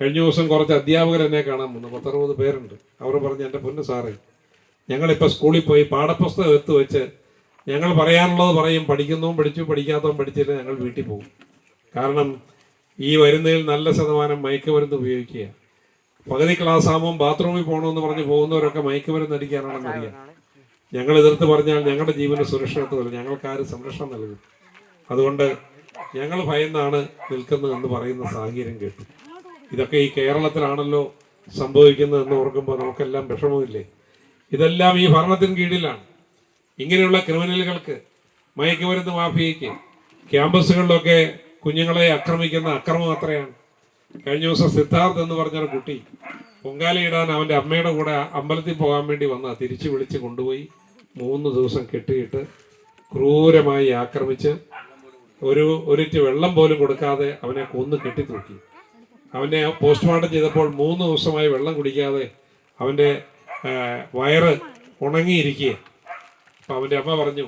കഴിഞ്ഞ ദിവസം കുറച്ച് അധ്യാപകർ എന്നെ കാണാൻ വന്നു. പത്തറുപത് പേരുണ്ട്. അവർ പറഞ്ഞു എന്റെ പൊന്ന് സാറേ ഞങ്ങളിപ്പോൾ സ്കൂളിൽ പോയി പാഠപുസ്തകം എടുത്തു വെച്ച് ഞങ്ങൾ പറയാനുള്ളത് പറയും. പഠിക്കുന്നതും പഠിച്ചു പഠിക്കാത്തതും പഠിച്ചില്ല ഞങ്ങൾ വീട്ടിൽ പോകും. കാരണം ഈ വരുന്നതിൽ നല്ല ശതമാനം മയക്കുമരുന്ന് ഉപയോഗിക്കുക പകുതി ക്ലാസ് ആകുമ്പോൾ ബാത്റൂമിൽ പോകണമെന്ന് പറഞ്ഞ് പോകുന്നവരൊക്കെ മയക്കുമരുന്ന് അടിക്കാനാണെന്ന് അറിയാം ഞങ്ങൾ എതിർത്ത് പറഞ്ഞാൽ ഞങ്ങളുടെ ജീവന് സുരക്ഷിതത്വമില്ല ഞങ്ങൾക്ക് ആര് സംരക്ഷണം നൽകും അതുകൊണ്ട് ഞങ്ങൾ ഭയന്നാണ് നിൽക്കുന്നത് എന്ന് പറയുന്ന സാഹചര്യം കേട്ടു. ഇതൊക്കെ ഈ കേരളത്തിലാണല്ലോ സംഭവിക്കുന്നത് എന്ന് ഓർക്കുമ്പോൾ നമുക്കെല്ലാം വിഷമമില്ലേ? ഇതെല്ലാം ഈ ഭരണത്തിന് കീഴിലാണ്. ഇങ്ങനെയുള്ള ക്രിമിനലുകൾക്ക് മയക്കുമരുന്ന് മാഫിയയ്ക്ക് ക്യാമ്പസുകളിലൊക്കെ കുഞ്ഞുങ്ങളെ ആക്രമിക്കുന്ന അക്രമം അത്രയാണ്. കഴിഞ്ഞ ദിവസം സിദ്ധാർത്ഥ് എന്ന് പറഞ്ഞൊരു കുട്ടി പൊങ്കാലയിടാൻ അവന്റെ അമ്മയുടെ കൂടെ അമ്പലത്തിൽ പോകാൻ വേണ്ടി വന്ന തിരിച്ചു വിളിച്ച് കൊണ്ടുപോയി മൂന്ന് ദിവസം കെട്ടിയിട്ട് ക്രൂരമായി ആക്രമിച്ച് ഒരു ഒരിറ്റ് വെള്ളം പോലും കൊടുക്കാതെ അവനെ കൊന്ന് കെട്ടിത്തൂക്കി. അവനെ പോസ്റ്റ്മോർട്ടം ചെയ്തപ്പോൾ മൂന്ന് ദിവസമായി വെള്ളം കുടിക്കാതെ അവന്റെ വയറ് ഉണങ്ങിയിരിക്കുക അപ്പം അവന്റെ അമ്മ പറഞ്ഞു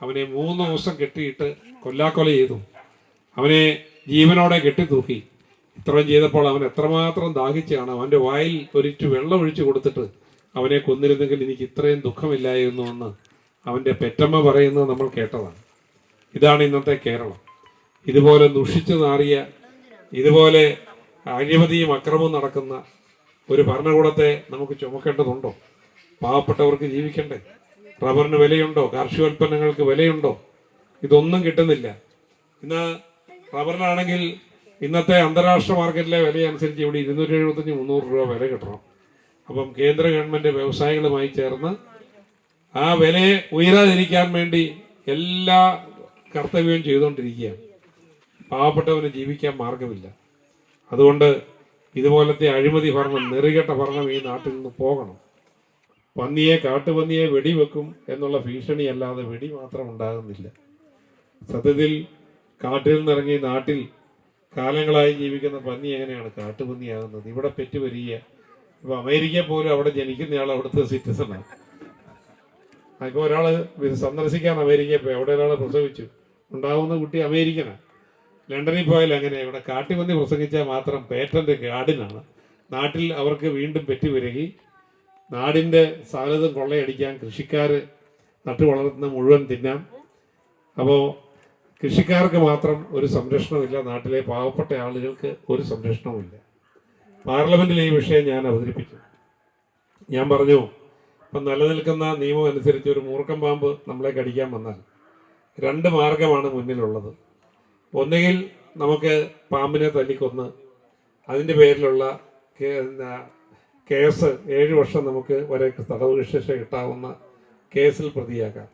അവനെ മൂന്ന് ദിവസം കെട്ടിയിട്ട് കൊല്ലാക്കൊല ചെയ്തു. അവനെ ജീവനോടെ കെട്ടിത്തൂക്കി. ഇത്രയും ചെയ്തപ്പോൾ അവൻ എത്രമാത്രം ദാഹിച്ചാണ് അവന്റെ വായിൽ ഒരിച്ചു വെള്ളം ഒഴിച്ചു കൊടുത്തിട്ട് അവനെ കൊന്നിരുന്നെങ്കിൽ എനിക്ക് ഇത്രയും ദുഃഖമില്ലായിരുന്നു എന്ന് അവന്റെ പെറ്റമ്മ പറയുന്നത് നമ്മൾ കേട്ടതാണ്. ഇതാണ് ഇന്നത്തെ കേരളം. ഇതുപോലെ ദുഷിച്ചു നാറിയ ഇതുപോലെ അഴിമതിയും അക്രമവും നടക്കുന്ന ഒരു ഭരണകൂടത്തെ നമുക്ക് ചുമക്കേണ്ടതുണ്ടോ? പാവപ്പെട്ടവർക്ക് ജീവിക്കണ്ടേ? റബ്ബറിന് വിലയുണ്ടോ? കാർഷികോൽപ്പന്നങ്ങൾക്ക് വിലയുണ്ടോ? ഇതൊന്നും കിട്ടുന്നില്ല. ഇന്ന് റബ്ബറിനാണെങ്കിൽ ഇന്നത്തെ അന്താരാഷ്ട്ര മാർക്കറ്റിലെ വില അനുസരിച്ച് ഇവിടെ ഇരുന്നൂറ്റി എഴുപത്തഞ്ച് മുന്നൂറ് രൂപ വില കിട്ടണം. അപ്പം കേന്ദ്ര ഗവൺമെന്റ് വ്യവസായികളുമായി ചേർന്ന് ആ വിലയെ ഉയരാതിരിക്കാൻ വേണ്ടി എല്ലാ കർത്തവ്യവും ചെയ്തുകൊണ്ടിരിക്കുകയാണ്. പാവപ്പെട്ടവന് ജീവിക്കാൻ മാർഗമില്ല അതുകൊണ്ട് ഇതുപോലത്തെ അഴിമതി ഭരണം നെറികെട്ട ഭരണം ഈ നാട്ടിൽ നിന്ന് പോകണം. പന്നിയെ കാട്ടുപന്നിയെ വെടിവെക്കും എന്നുള്ള ഭീഷണി അല്ലാതെ വെടി മാത്രം ഉണ്ടാകുന്നില്ല. സത്യത്തിൽ കാട്ടിൽ നിന്നിറങ്ങി നാട്ടിൽ കാലങ്ങളായി ജീവിക്കുന്ന പന്നി എങ്ങനെയാണ് കാട്ടുപന്നിയാകുന്നത്? ഇവിടെ പെറ്റു വരിക ഇപ്പൊ അമേരിക്ക പോലും അവിടെ ജനിക്കുന്നയാൾ അവിടുത്തെ സിറ്റിസണാണ് അപ്പോൾ ഒരാൾ സന്ദർശിക്കാൻ അമേരിക്കയിൽ പോയി. അവിടെ ഒരാൾ പ്രസവിച്ചു. ഉണ്ടാവുന്ന കുട്ടി അമേരിക്കനാണ്. ലണ്ടനിൽ പോയാൽ അങ്ങനെ. ഇവിടെ കാട്ടിമന്തി പ്രസംഗിച്ചാൽ മാത്രം പേറ്റന്റ് ഗാർഡിനാണ് നാട്ടിൽ അവർക്ക് വീണ്ടും പെറ്റി വരികയും നാടിന്റെ സകലതും കൊള്ളയടിക്കാൻ കൃഷിക്കാർ നട്ടു വളർത്തുന്ന മുഴുവൻ തിന്നാം. അപ്പോൾ കൃഷിക്കാർക്ക് മാത്രം ഒരു സംരക്ഷണമില്ല. നാട്ടിലെ പാവപ്പെട്ട ആളുകൾക്ക് ഒരു സംരക്ഷണവുമില്ല. പാർലമെന്റിൽ ഈ വിഷയം ഞാൻ അവതരിപ്പിച്ചു. ഞാൻ പറഞ്ഞു ഇപ്പം നിലനിൽക്കുന്ന നിയമം അനുസരിച്ച് ഒരു മൂർക്കം പാമ്പ് നമ്മളെ കടിക്കാൻ വന്നാൽ രണ്ട് മാർഗമാണ് മുന്നിലുള്ളത്. ഒന്നുകിൽ നമുക്ക് പാമ്പിനെ തല്ലിക്കൊന്ന് അതിന്റെ പേരിലുള്ള കേസ് ഏഴ് വർഷം നമുക്ക് വരെ തടവ് ശിക്ഷ കിട്ടാവുന്ന കേസിൽ പ്രതിയാക്കാം.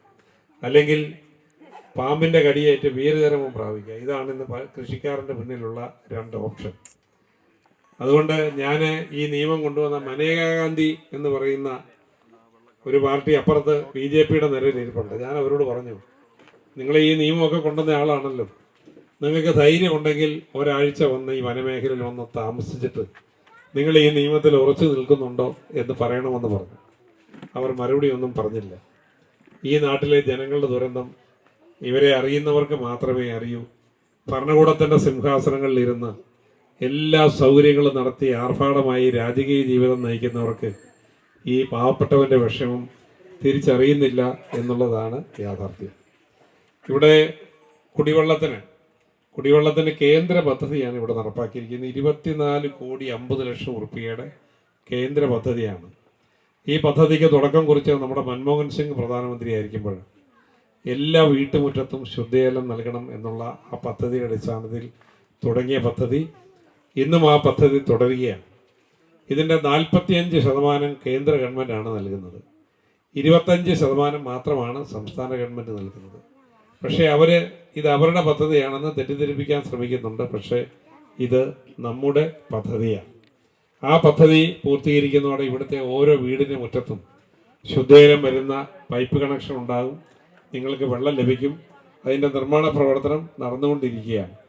അല്ലെങ്കിൽ പാമ്പിന്റെ കടിയേറ്റ് വീരചരമം പ്രാപിക്കുക. ഇതാണ് ഇന്ന് കൃഷിക്കാരന്റെ മുന്നിലുള്ള രണ്ട് ഓപ്ഷൻ. അതുകൊണ്ട് ഞാൻ ഈ നിയമം കൊണ്ടുവന്ന മനേകാ ഗാന്ധി എന്ന് പറയുന്ന ഒരു പാർട്ടി അപ്പുറത്ത് ബി ജെ പിയുടെ നിലയിലിരിപ്പുണ്ട് ഞാൻ അവരോട് പറഞ്ഞു നിങ്ങൾ ഈ നിയമമൊക്കെ കൊണ്ടുവന്ന ആളാണല്ലോ. നിങ്ങൾക്ക് ധൈര്യം ഉണ്ടെങ്കിൽ ഒരാഴ്ച വന്ന് ഈ വനമേഖലയിൽ വന്ന് താമസിച്ചിട്ട് നിങ്ങൾ ഈ നിയമത്തിൽ ഉറച്ചു നിൽക്കുന്നുണ്ടോ എന്ന് പറയണമെന്ന് പറഞ്ഞു. അവർ മറുപടി ഒന്നും പറഞ്ഞില്ല. ഈ നാട്ടിലെ ജനങ്ങളുടെ ദുരന്തം ഇവരെ അറിയുന്നവർക്ക് മാത്രമേ അറിയൂ. ഭരണകൂടത്തിന്റെ സിംഹാസനങ്ങളിൽ ഇരുന്ന് എല്ലാ സൗകര്യങ്ങളും നടത്തി ആർഭാടമായി രാജകീയ ജീവിതം നയിക്കുന്നവർക്ക് ഈ പാവപ്പെട്ടവന്റെ വിഷമം തിരിച്ചറിയുന്നില്ല എന്നുള്ളതാണ് യാഥാർത്ഥ്യം. ഇവിടെ കുടിവെള്ളത്തിന് കുടിവെള്ളത്തിന് കേന്ദ്ര പദ്ധതിയാണ് ഇവിടെ നടപ്പാക്കിയിരിക്കുന്നത്. ഇരുപത്തിനാല് കോടി അമ്പത് ലക്ഷം ഉറുപ്പികയുടെ കേന്ദ്ര പദ്ധതിയാണ്. ഈ പദ്ധതിക്ക് തുടക്കം കുറിച്ചത് നമ്മുടെ മൻമോഹൻ സിംഗ് പ്രധാനമന്ത്രിയായിരിക്കുമ്പോൾ. എല്ലാ വീട്ടുമുറ്റത്തും ശുദ്ധജലം നൽകണം എന്നുള്ള ആ പദ്ധതിയുടെ അടിസ്ഥാനത്തിൽ തുടങ്ങിയ പദ്ധതി. ഇന്നും ആ പദ്ധതി തുടരുകയാണ്. ഇതിന്റെ നാൽപ്പത്തിയഞ്ച് ശതമാനം കേന്ദ്ര ഗവൺമെന്റാണ് നൽകുന്നത്. ഇരുപത്തഞ്ച് ശതമാനം മാത്രമാണ് സംസ്ഥാന ഗവൺമെന്റ് നൽകുന്നത്. പക്ഷേ അവർ ഇത് അവരുടെ പദ്ധതിയാണെന്ന് തെറ്റിദ്ധരിപ്പിക്കാൻ ശ്രമിക്കുന്നുണ്ട്. പക്ഷേ ഇത് നമ്മുടെ പദ്ധതിയാണ്. ആ പദ്ധതി പൂർത്തീകരിക്കുന്നതോടെ ഇവിടുത്തെ ഓരോ വീടിന്റെ മുറ്റത്തും ശുദ്ധജലം വരുന്ന പൈപ്പ് കണക്ഷൻ ഉണ്ടാകും. നിങ്ങൾക്ക് വെള്ളം ലഭിക്കും. അതിന്റെ നിർമ്മാണ പ്രവർത്തനം നടന്നുകൊണ്ടിരിക്കുകയാണ്.